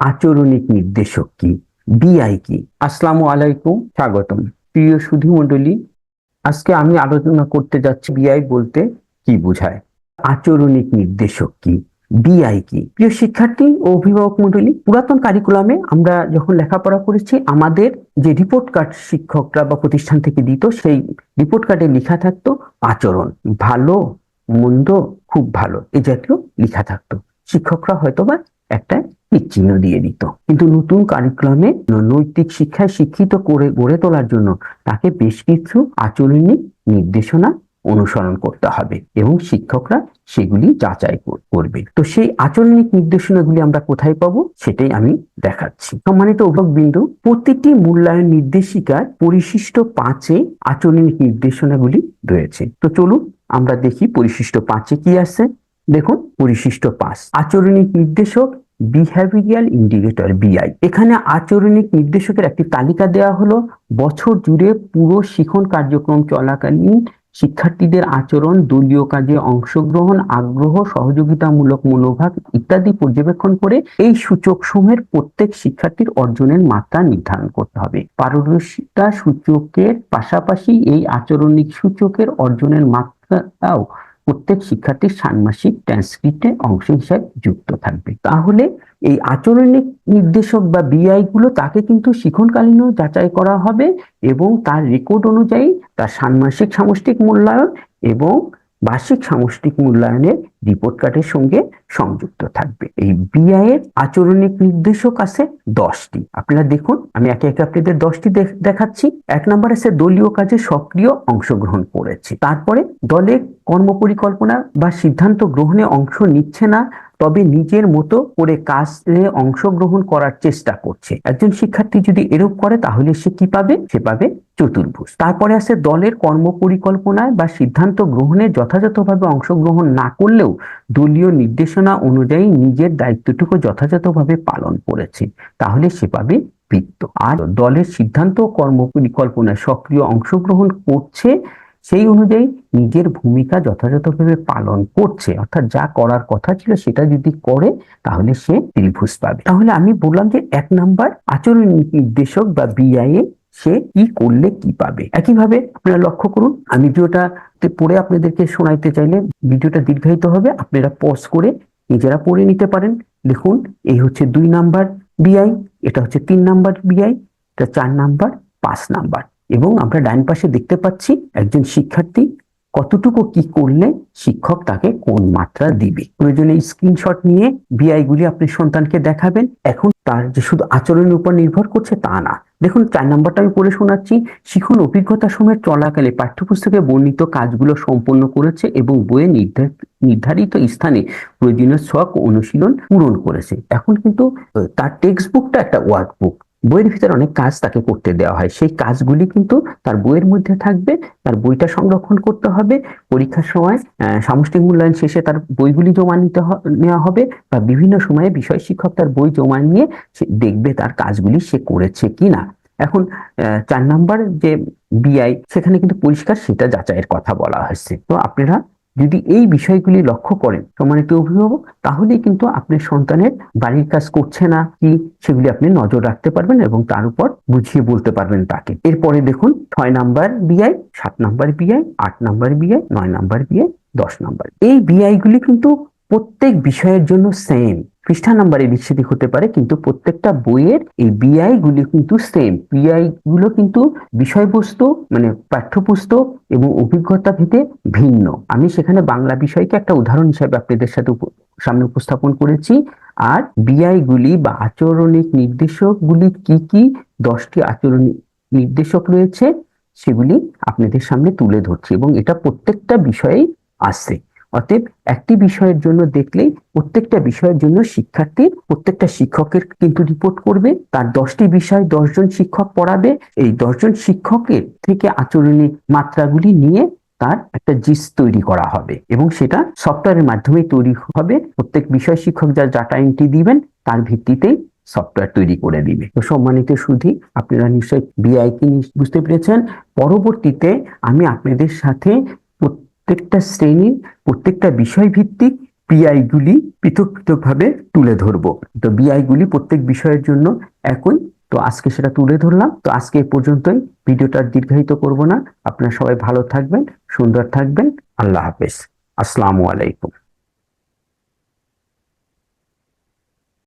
আচরণিক নির্দেশক কি? বিআই কি? আসসালামু আলাইকুম, স্বাগতম। প্রিয় সুধী মণ্ডলী আজকে আমি আলোচনা করতে যাচ্ছি বিআই বলতে কি বোঝায়? আচরণিক নির্দেশক কি? বিআই কি? প্রিয় শিক্ষার্থী ও অভিভাবক মন্ডলী পুরাতন কারিকুলামে আমরা যখন লেখাপড়া করেছি, আমাদের যে রিপোর্ট কার্ড শিক্ষকরা বা প্রতিষ্ঠান থেকে দিত, সেই রিপোর্ট কার্ডে লেখা থাকতো, আচরণ ভালো, মন্দ, খুব ভালো। এ জাতীয় লেখা থাকতো। শিক্ষকরা হয়তোবা একটা টিক দিয়ে দিত। কিন্তু নতুন কারিকুলামে নৈতিক শিক্ষায় শিক্ষিত করে গড়ে তোলার জন্য তাকে বেশ কিছু আচরণিক নির্দেশনা অনুসরণ করতে হবে এবং শিক্ষকরা সেগুলি যাচাই কর- করবে। তো সেই আচরণিক নির্দেশনাগুলি আমরা কোথায় পাবো সেটাই আমি দেখাচ্ছি। সম্মানিত অভিভাবক বিন্দু প্রতিটি মূল্যায়ন নির্দেশিকার পরিশিষ্ট পাঁচে আচরণিক নির্দেশনাগুলি রয়েছে। তো চলুন আমরা দেখি পরিশিষ্ট পাঁচে কি আছে। দেখুন, পরিশিষ্ট পাঁচ। আচরণিক নির্দেশক বিহেভিয়ারাল ইন্ডিকেটর বিআই এখানে আচরণিক নির্দেশকের একটি তালিকা দেওয়া হলো। বছর জুড়ে পুরো শিখন কার্যক্রম চলাকালীন শিক্ষার্থীদের আচরণ, দলীয় কাজে অংশগ্রহণ, আগ্রহ, সহযোগিতামূলক মনোভাব ইত্যাদি পর্যবেক্ষণ করে এই সূচক সমূহের প্রত্যেক শিক্ষার্থীর অর্জনের মাত্রা নির্ধারণ করতে হবে। পারদর্শিতা সূচকের পাশাপাশি এই আচরণিক সূচকের অর্জনের মাত্রাও প্রত্যেক শিক্ষার্থীর ষান্মাসিক ট্রান্সক্রিপ্টে অংশ হিসাবে যুক্ত থাকবে। তাহলে এই আচরণিক নির্দেশক বা বিআই গুলো তাকে কিন্তু শিখনকালীনও যাচাই করা হবে এবং তার রেকর্ড অনুযায়ী তার ষান্মাসিক সামষ্টিক মূল্যায়ন এবং বার্ষিক সামষ্টিক মূল্যায়নের রিপোর্ট কার্ডের সঙ্গে সংযুক্ত থাকবে। এই বিআই এর আচরণিক নির্দেশক আছে দশটি। আপনারা দেখুন, আমি একে একে আপনাদের দশটি দেখ- দেখাচ্ছি। এক নম্বর আছে দলীয় কাজে সক্রিয় অংশগ্রহণ করেছে। তারপরে দলে কর্মপরিকল্পনা বা সিদ্ধান্ত গ্রহণে অংশ নিচ্ছে না তবে নিজের মতো করে কাজে অংশগ্রহণ করার চেষ্টা করছে। একজন শিক্ষার্থী যদি এরূপ করে, তাহলে সে কি পাবে? সে পাবে চতুর্ভুজ। তারপরে আছে দলের কর্ম পরিকল্পনায় বা সিদ্ধান্ত গ্রহণে যথাযথভাবে অংশগ্রহণ না করলেও দলীয় নির্দেশনা অনুযায়ী নিজের দায়িত্বটুকু যথাযথভাবে পালন করেছে, তাহলে সে পাবে বৃত্ত। আর দলের সিদ্ধান্ত কর্ম পরিকল্পনায় সক্রিয় অংশগ্রহণ করছে সেই অনুযায়ী নিজের ভূমিকা যথাযথভাবে পালন করছে, অর্থাৎ যা করার কথা ছিল সেটা যদি করে, তাহলে সে ত্রিভুজ পাবে। তাহলে আমি বললাম যে এক নাম্বার আচরণ নির্দেশক বা বিআইএ সে কি করলে কি পাবে? একইভাবে আপনারা লক্ষ্য করুন, আমি ভিডিওটা পড়ে আপনাদেরকে শোনাইতে চাইলে ভিডিওটা দীর্ঘায়িত হবে, আপনারা পজ করে নিজেরা পড়ে নিতে পারেন। দেখুন এই হচ্ছে দুই নাম্বার বিআই এটা হচ্ছে তিন নাম্বার বিআই এটা চার নাম্বার, পাঁচ নাম্বার। এবং আমরা ডান পাশে দেখতে পাচ্ছি একজন শিক্ষার্থী কতটুকু কি করলে শিক্ষক তাকে কোন মাত্রা দিবে। প্রয়োজনে স্ক্রিনশট নিয়ে বিআই গুলি আপনি সন্তানকে দেখাবেন। এখন তার যে শুধু আচরণের উপর নির্ভর করছে তা না। দেখুন, চার নম্বরটা আমি পড়ে শোনাচ্ছি। শিখন অভিজ্ঞতা সময় চলাকালে পাঠ্যপুস্তকে বর্ণিত কাজগুলো সম্পন্ন করেছে এবং বইয়ে নির্ধারিত স্থানে প্রয়োজনীয় ছক অনুশীলন পূরণ করেছে। এখন কিন্তু তার টেক্সট বুকটা একটা ওয়ার্কবুক বইয়ের ভিতরে অনেক কাজ তাকে করতে দেওয়া হয়। সেই কাজগুলি কিন্তু তার বইয়ের মধ্যে থাকবে তার বইটা সংরক্ষণ করতে হবে পরীক্ষার সময় সামষ্টিক মূল্যায়ন শেষে তার বইগুলি জমা নিতে নেওয়া হবে বা বিভিন্ন সময়ে বিষয় শিক্ষক তার বই জমা নিয়ে সে দেখবে তার কাজগুলি সে করেছে কিনা। এখন আহ, চার নাম্বার যে বিআই সেখানে কিন্তু পরিষ্কার সেটা যাচাইয়ের কথা বলা হয়েছে। তো আপনারা যদি এই বিষয়গুলি লক্ষ্য করেন সম্মানিত অভিভাবক, তাহলেই কিন্তু আপনার সন্তানের বাড়ির কাজ করছে না কি সেগুলি আপনি নজর রাখতে পারবেন এবং তার উপর বুঝিয়ে বলতে পারবেন তাকে। এরপরে দেখুন, ছয় নাম্বার বিআই, সাত নাম্বার বিআই, আট নাম্বার বিআই, নয় নাম্বার বিআই, দশ নাম্বার। এই বিআই গুলি কিন্তু প্রত্যেক বিষয়ের জন্য সেম পৃষ্ঠা নাম্বারে বিচ্ছেদ হতে পারে, কিন্তু প্রত্যেকটা বইয়ের এই বিআই গুলি কিন্তু সেম বিআই গুলো কিন্তু বিষয়বস্তু মানে পাঠ্যপুস্তক এবং অভিজ্ঞতা ভেদে ভিন্ন। আমি সেখানে বাংলা বিষয়কে একটা উদাহরণ হিসেবে আপনাদের সাথে সামনে উপস্থাপন করেছি। আর বিআই গুলি বা আচরণিক নির্দেশক গুলি কি কি? দশটি আচরণিক নির্দেশক রয়েছে, সেগুলি আপনাদের সামনে তুলে ধরছি এবং এটা প্রত্যেকটা বিষয়েই আছে অতএব একটি বিষয়ের জন্য দেখলেই প্রত্যেকটা বিষয়ের জন্য শিক্ষার্থীর প্রত্যেকটা শিক্ষকের কিন্তু রিপোর্ট করবে। তার দশটি বিষয় দশজন শিক্ষক পড়াবে। এই দশজন শিক্ষকের থেকে আচরণিক মাত্রাগুলি নিয়ে তার একটা জিস তৈরি করা হবে এবং সেটা সফটওয়্যারের মাধ্যমে তৈরি হবে। প্রত্যেক বিষয় শিক্ষক যা ডাটা এন্ট্রি দিবেন, তার ভিত্তিতেই সফটওয়্যার তৈরি করে দিবে। তো সম্মানিত সুধী, আপনারা নিশ্চয়ই বিআই কি বুঝতে পেরেছেন। পরবর্তীতে আমি আপনাদের সাথে প্রত্যেকটা শ্রেণির, প্রত্যেকটা বিষয় ভিত্তিক পিআইগুলি পৃথক পৃথকভাবে তুলে ধরবো। তো বিআইগুলি প্রত্যেক বিষয়ের জন্য একই। তো আজকে সেটা তুলে ধরলাম। তো আজকে এই পর্যন্তই। ভিডিওটা দীর্ঘায়িত করব না। আপনারা সবাই ভালো থাকবেন, সুন্দর থাকবেন। আল্লাহ হাফেজ। আসসালামু আলাইকুম।